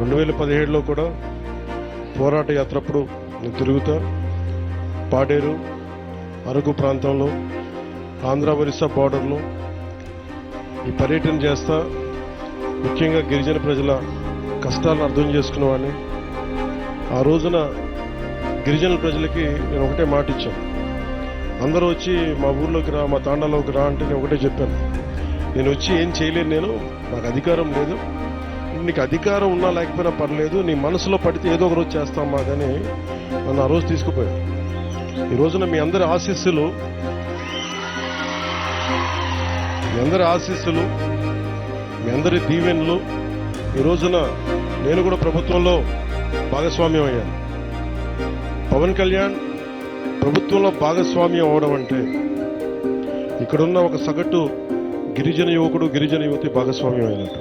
రెండు వేల పదిహేడులో కూడా పోరాట యాత్రప్పుడు నేను తిరుగుతా పాడేరు అరకు ప్రాంతంలో ఆంధ్ర ఒరిస్సా బార్డర్లో ఈ పర్యటన చేస్తా ముఖ్యంగా గిరిజన ప్రజల కష్టాలను అర్థం చేసుకునేవాడిని ఆ రోజున గిరిజన ప్రజలకి నేను ఒకటే మాట ఇచ్చాను. అందరూ వచ్చి మా ఊర్లోకి రా మా తాండాలోకి రా అంటే నేను ఒకటే చెప్పాను. నేను వచ్చి ఏం చేయలేను నేను నాకు అధికారం లేదు. నీకు అధికారం ఉన్నా లేకపోయినా పర్లేదు నీ మనసులో పడితే ఏదో ఒక రోజు చేస్తాం కానీ నన్ను ఆ రోజు తీసుకుపోయాను ఈ రోజున మీ అందరి ఆశీస్సులు మీ అందరి ఆశీస్సులు మీ అందరి దీవెనలు ఈ రోజున నేను కూడా ప్రభుత్వంలో భాగస్వామ్యం అయ్యాను. పవన్ కళ్యాణ్ ప్రభుత్వంలో భాగస్వామ్యం అవడం అంటే ఇక్కడున్న ఒక సగటు గిరిజన యువకుడు గిరిజన యువతి భాగస్వామ్యం అయినట్టు.